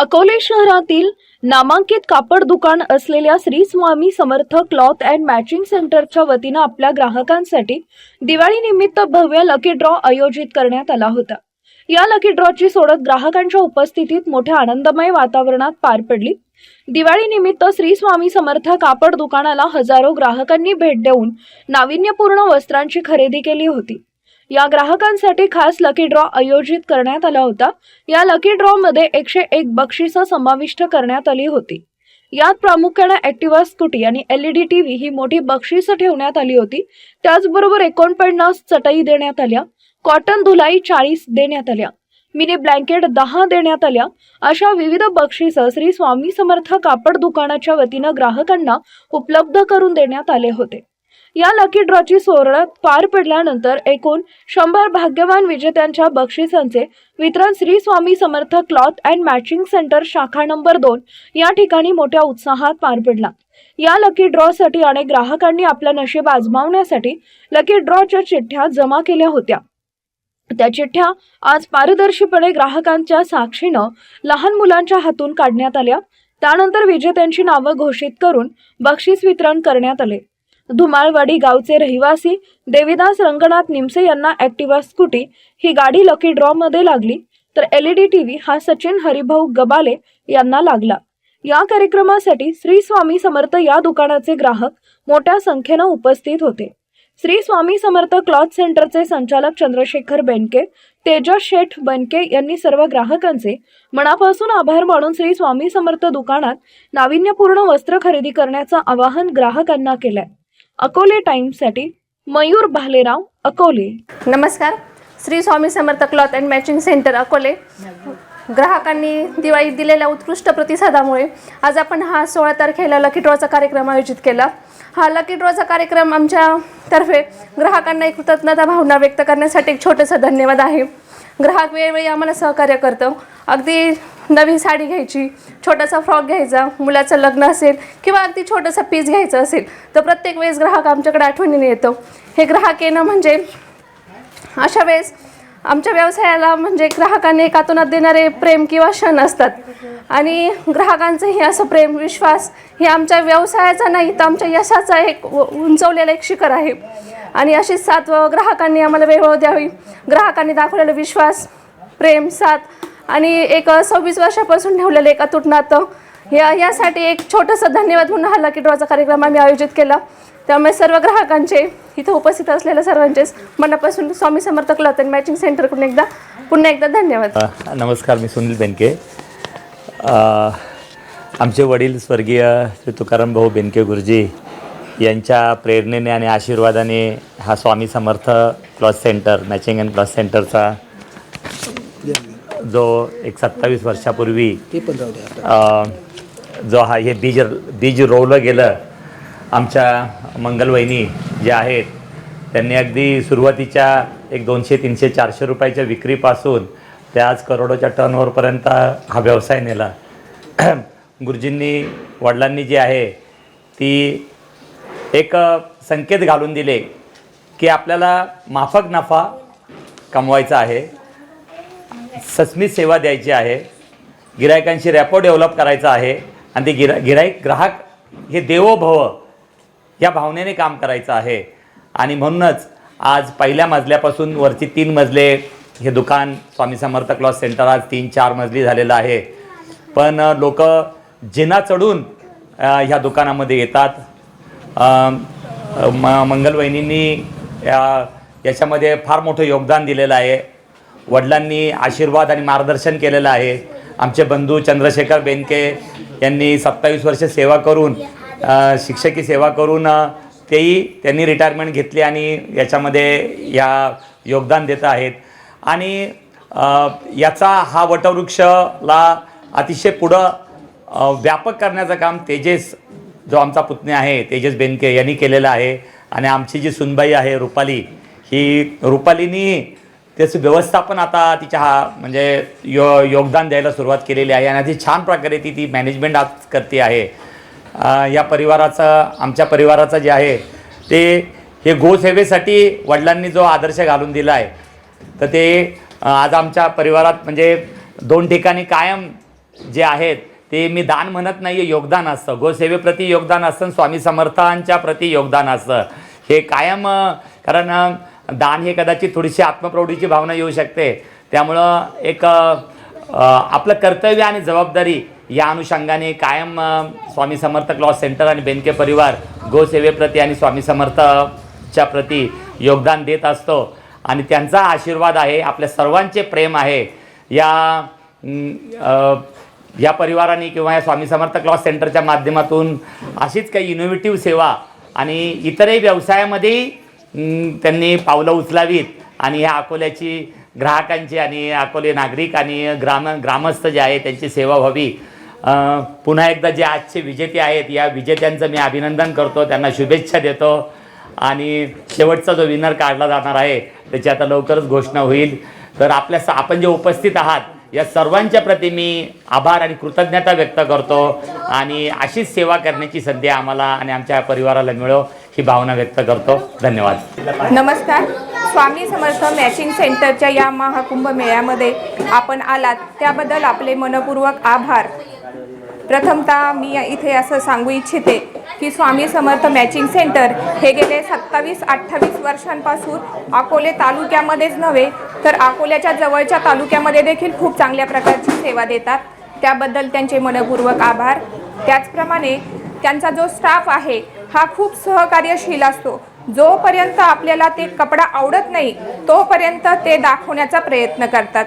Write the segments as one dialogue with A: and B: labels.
A: अकोले शहरातील नामांकित कापड दुकान असलेल्या Shri Swami Samarth cloth and matching सेंटरच्या वतीनं आपल्या ग्राहकांसाठी दिवाळी निमित्त भव्य लकी ड्रॉ आयोजित करण्यात आला होता. या लकी ड्रॉची सोडत ग्राहकांच्या उपस्थितीत मोठ्या आनंदमय वातावरणात पार पडली. दिवाळी निमित्त श्री स्वामी समर्थ कापड दुकानाला हजारो ग्राहकांनी भेट देऊन नाविन्यपूर्ण वस्त्रांची खरेदी केली होती. या ग्राहकांसाठी खास लकी ड्रॉ आयोजित करण्यात आला होता. या लकी ड्रॉ मध्ये एकशे एक बक्षिसं समाविष्ट करण्यात आली होती. यात प्रामुख्याने ऍक्टिव्हा स्कूटी आणि एलईडी टीव्ही ही मोठी बक्षिसं ठेवण्यात आली होती. त्याचबरोबर एकोणपन्नास चटई देण्यात आल्या. कॉटन धुलाई चाळीस देण्यात आल्या. मिनी ब्लँकेट दहा देण्यात आल्या. अशा विविध बक्षिसं श्री स्वामी समर्थ कापड दुकानाच्या वतीनं ग्राहकांना उपलब्ध करून देण्यात आले होते. या लकी ड्रॉची सोहळ्यात पार पडल्यानंतर एकूण शंभर भाग्यवान विजेत्यांच्या बक्षिसांचे वितरण Shri Swami Samarth cloth and matching centre शाखा नंबर दोन या ठिकाणी मोठ्या उत्साहात पार पडला. या लकी ड्रॉसाठी अनेक ग्राहकांनी आपलं नशीब आजमावण्यासाठी लकी ड्रॉच्या चिठ्ठ्या जमा केल्या होत्या. त्या चिठ्ठ्या आज पारदर्शीपणे ग्राहकांच्या साक्षीनं लहान मुलांच्या हातून काढण्यात आल्या. त्यानंतर विजेत्यांची नावं घोषित करून बक्षीस वितरण करण्यात आले. धुमाळवाडी गावचे रहिवासी देविदास रंगनाथ निमसे यांना ऍक्टिवा स्कूटी ही गाडी लकी ड्रॉ मध्ये लागली. तर एलईडी टीव्ही हा सचिन हरिभाऊ गबाले यांना लागला. या कार्यक्रमासाठी श्री स्वामी समर्थ या दुकानाचे ग्राहक मोठ्या संख्येनं उपस्थित होते. श्री स्वामी समर्थ क्लॉथ सेंटरचे संचालक चंद्रशेखर बेनके तेजस शेठ बनके यांनी सर्व ग्राहकांचे मनापासून आभार मानून श्री स्वामी समर्थ दुकानात नाविन्यपूर्ण वस्त्र खरेदी करण्याचं आवाहन ग्राहकांना केलंय. अकोले टाइम्ससाठी मयूर भालेराव अकोले.
B: नमस्कार. Shri Swami Samarth cloth and matching centre Akole. ग्राहकांनी दिवाळीत दिलेल्या उत्कृष्ट प्रतिसादामुळे आज आपण हा सोळा तारखेला लकी ड्रॉचा कार्यक्रम आयोजित केला. हा लकी ड्रॉचा कार्यक्रम आमच्या तर्फे ग्राहकांना एक कृतज्ञता भावना व्यक्त करण्यासाठी एक छोटंसं धन्यवाद आहे. ग्राहक वेळोवेळी आम्हाला सहकार्य करतं. अगदी नवी साडी घ्यायची छोटासा फ्रॉक घ्यायचा मुलाचं लग्न असेल किंवा अगदी छोटंसं पीस घ्यायचं असेल तर प्रत्येक वेळेस ग्राहक आमच्याकडे आठवणीने येतो. हे ग्राहक येणं म्हणजे अशा वेळेस आमच्या व्यवसायाला म्हणजे ग्राहकांनी एकातूनात देणारे प्रेम किंवा क्षण असतात. आणि ग्राहकांचं हे असं प्रेम विश्वास हे आमच्या व्यवसायाचा नाही तर आमच्या यशाचा एक उंचवलेलं उंचवलेला एक शिखर आहे. आणि अशीच साथ ग्राहकांनी आम्हाला वेळ द्यावी. ग्राहकांनी दाखवलेला विश्वास प्रेम साथ आणि एक सव्वीस वर्षापासून ठेवलेलं एक अतूट नातं या यासाठी एक छोटंसं धन्यवाद म्हणून हा लकी ड्रॉचा कार्यक्रम आम्ही आयोजित केला. त्यामुळे सर्व ग्राहकांचे इथं उपस्थित असलेल्या सर्वांचेच मनापासून Swami Samarth cloth and matching सेंटरकडून एकदा पुन्हा एकदा धन्यवाद.
C: नमस्कार मी सुनील बेनके. आमचे वडील स्वर्गीय श्री तुकाराम भाऊ बेनके गुरुजी यांच्या प्रेरणेने आणि आशीर्वादाने हा Swami Samarth cloth centre matching and cloth सेंटरचा जो एक सत्तावीस वर्षापूर्वी जो हा हे बीज बीज रोवलं गेलं आमच्या मंगलवहिनी जे आहेत त्यांनी अगदी सुरुवातीच्या एक दोनशे तीनशे चारशे रुपयाच्या विक्रीपासून ते आज करोडोच्या टर्नओव्हरपर्यंत हा व्यवसाय नेला. गुरुजींनी वडिलांनी जी आहे ती एक संकेत घालून दिले की आपल्याला माफक नफा कमवायचा आहे. सस्मित सेवा द्यायची आहे. गिरायकांशी रॅपो डेव्हलप करायचा आहे. आणि ते गिरा गिरायक ग्राहक हे देवो भव या भावनेने काम करायचं आहे. आणि म्हणूनच आज पहिल्या मजल्यापासून वरची तीन मजले हे दुकान स्वामी समर्थ क्लॉथ सेंटर आज तीन चार मजली झालेलं आहे. पण लोक जिना चढून ह्या दुकानामध्ये येतात. म मंगलवहिनींनी याच्यामध्ये फार मोठं योगदान दिलेलं आहे. वडिलांनी आशीर्वाद आणि मार्गदर्शन केलेलं आहे. आमचे बंधू चंद्रशेखर बेनके यांनी सत्तावीस वर्ष सेवा करून शिक्षकी सेवा करून तेही त्यांनी रिटायरमेंट घेतली आणि याच्यामध्ये या योगदान देत आहेत. आणि याचा हा वटवृक्षला अतिशय पुढं व्यापक करण्याचं काम तेजेस जो आमचा पुतणे आहे तेजस बेनके यांनी केलेलं आहे. आणि आमची जी सुनबाई आहे रुपाली ही रुपालीनी त्याचं व्यवस्थापन आता तिच्या हा म्हणजे यो योगदान द्यायला सुरुवात केलेली आहे. आणि अशी छान प्रकारे ती ती मॅनेजमेंट आज करते आहे. या परिवाराचं आमच्या परिवाराचं जे आहे ते हे गोसेवेसाठी वडिलांनी जो आदर्श घालून दिला आहे तर ते आज आमच्या परिवारात म्हणजे दोन ठिकाणी कायम जे आहेत ते मी दान म्हणत नाही आहे योगदान असतं. गोसेवेप्रती योगदान असतं स्वामी समर्थांच्या प्रती योगदान असतं. हे कायम कारण दान हे कदाचित थोडीशी आत्मप्रौढीची भावना येऊ शकते. त्यामुळं एक आपलं कर्तव्य आणि जबाबदारी या अनुषंगाने कायम स्वामी समर्थ लॉ सेंटर आणि बेनके परिवार गोसेवेप्रती आणि स्वामी समर्थच्या प्रती योगदान देत असतो. आणि त्यांचा आशीर्वाद आहे आपल्या सर्वांचे प्रेम आहे. या या परिवाराने किंवा या स्वामी समर्थ क्लॉथ सेंटरच्या माध्यमातून अशीच काही इनोव्हेटिव्ह सेवा आणि इतरही व्यवसायामध्ये त्यांनी पावलं उचलावीत. आणि ह्या अकोल्याची ग्राहकांची आणि अकोले नागरिक आणि ग्राम ग्रामस्थ जे आहे त्यांची सेवा व्हावी. पुन्हा एकदा जे आजचे विजेते आहेत या विजेत्यांचं मी अभिनंदन करतो. त्यांना शुभेच्छा देतो. आणि शेवटचा जो विनर काढला जाणार आहे त्याची आता लवकरच घोषणा होईल. तर आपल्या स आपण जे उपस्थित आहात या सर्वांच्या प्रती मी आभार आणि कृतज्ञता व्यक्त करतो. आणि अशीच सेवा करण्याची संधी आम्हाला आणि आमच्या परिवाराला मिळो. ही भावना व्यक्त करतो. धन्यवाद.
D: नमस्कार. स्वामी समर्थ मॅचिंग सेंटरच्या या महाकुंभ मेळ्यामध्ये आपण आलात. त्याबद्दल आपले मनपूर्वक आभार. प्रथमतः मी इथे असं सांगू इच्छिते की स्वामी समर्थ मॅचिंग सेंटर हे गेले सत्तावीस अठ्ठावीस वर्षांपासून अकोले तालुक्यामध्येच नव्हे तर अकोल्याच्या जवळच्या तालुक्यामध्ये देखील खूप चांगल्या प्रकारची सेवा देतात. त्याबद्दल त्यांचे मनपूर्वक आभार. त्याचप्रमाणे त्यांचा जो स्टाफ आहे हा खूप सहकार्यशील असतो. जोपर्यंत आपल्याला ते कपडा आवडत नाही तोपर्यंत ते दाखवण्याचा प्रयत्न करतात.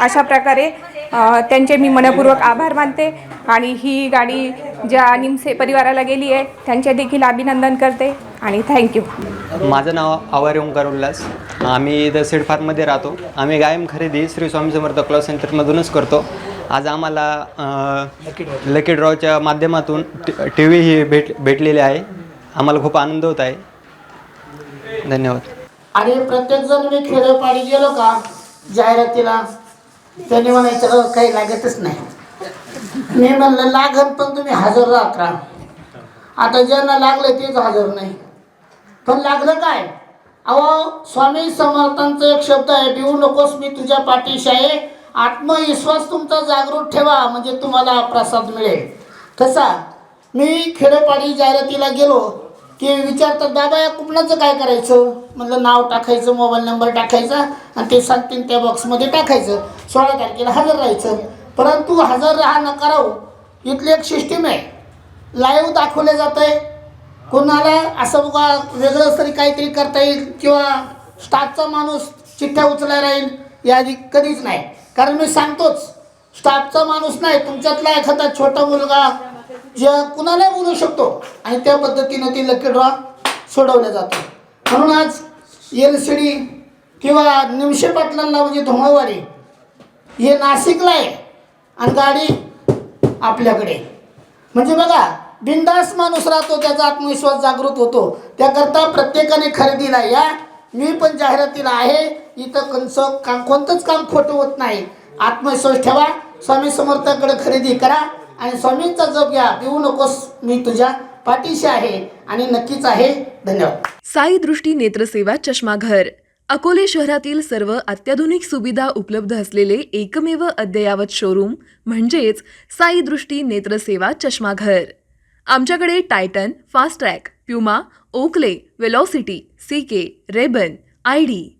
D: अशा प्रकारे त्यांचे मी मनपूर्वक आभार मानते आणि ही गाडी ज्या निमसे परिवाराला गेली आहे त्यांचे देखील अभिनंदन करते आणि थँक्यू
E: माझं नाव आवार ओंकार उल्हास. आम्ही इथं सिडफारमध्ये राहतो. आम्ही गायम खरेदी श्री स्वामी समर्थ क्लॉथ सेंटरमधूनच करतो. आज आम्हाला लकी ड्रॉच्या माध्यमातून टी व्ही ही भेट भेटलेली आहे. आम्हाला खूप आनंद होत आहे. धन्यवाद.
F: आणि प्रत्येक जण मी खेडोपाडी गेलो का जाहिरातीला त्यांनी म्हणायचं "अ, काही लागतच नाही. मी म्हणलं लागत पण तुम्ही हजर राहत राहा. आता ज्यांना लागलं तेच हजर नाही. पण लागलं काय? अहो स्वामी समर्थांचा एक शब्द आहे भिवू नकोस मी तुझ्या पाठीशी आहे. आत्मविश्वास तुमचा जागृत ठेवा म्हणजे तुम्हाला प्रसाद मिळेल. कसा मी खेडोपाडी जाहिरातीला गेलो की विचारतात दादा या कुपनाचं काय करायचं? म्हणलं नाव टाकायचं मोबाईल नंबर टाकायचा आणि ते सांगतील त्या बॉक्समध्ये टाकायचं. सोळा तारखेला हजर राहायचं. परंतु हजर राहा न करावं इथली एक सिस्टीम आहे. लाईव्ह दाखवलं जातं आहे कोणाला असं बघा वेगळंच तरी काहीतरी करता येईल किंवा स्टाफचा माणूस चिठ्ठ्या उचलायला राहील याआधी कधीच नाही. कारण मी सांगतोच स्टाफचा माणूस नाही तुमच्यातला एखादा छोटा मुलगा जे कुणालाही बोलू शकतो आणि त्या पद्धतीनं ती लकी ड्रॉ सोडवल्या जातो म्हणून आज एल सी डी किंवा निमशे पाटलांना म्हणजे धुमावाडी हे नाशिकला आहे आणि गाडी आपल्याकडे. म्हणजे बघा बिंदास माणूस राहतो त्याचा आत्मविश्वास जागृत होतो. त्याकरता प्रत्येकाने खरेदीला या मी पण जाहिरातीला आहे इथं कंस काम कोणतंच काम खोटं होत नाही. आत्मविश्वास ठेवा. स्वामी समर्थाकडे खरेदी करा. आणि स्वामींचा जप घ्या. देऊ नकोस मी तुझ्या पाठीशी आहे आणि नक्कीच आहे. धन्यवाद.
G: साई दृष्टी नेत्रसेवा चष्माघर. अकोले शहरातील सर्व अत्याधुनिक सुविधा उपलब्ध असलेले एकमेव अद्ययावत शोरूम म्हणजेच साई दृष्टी नेत्रसेवा चष्माघर. आमच्याकडे Titan Fastrack Puma Oakley Velocity C K Ray Ban I D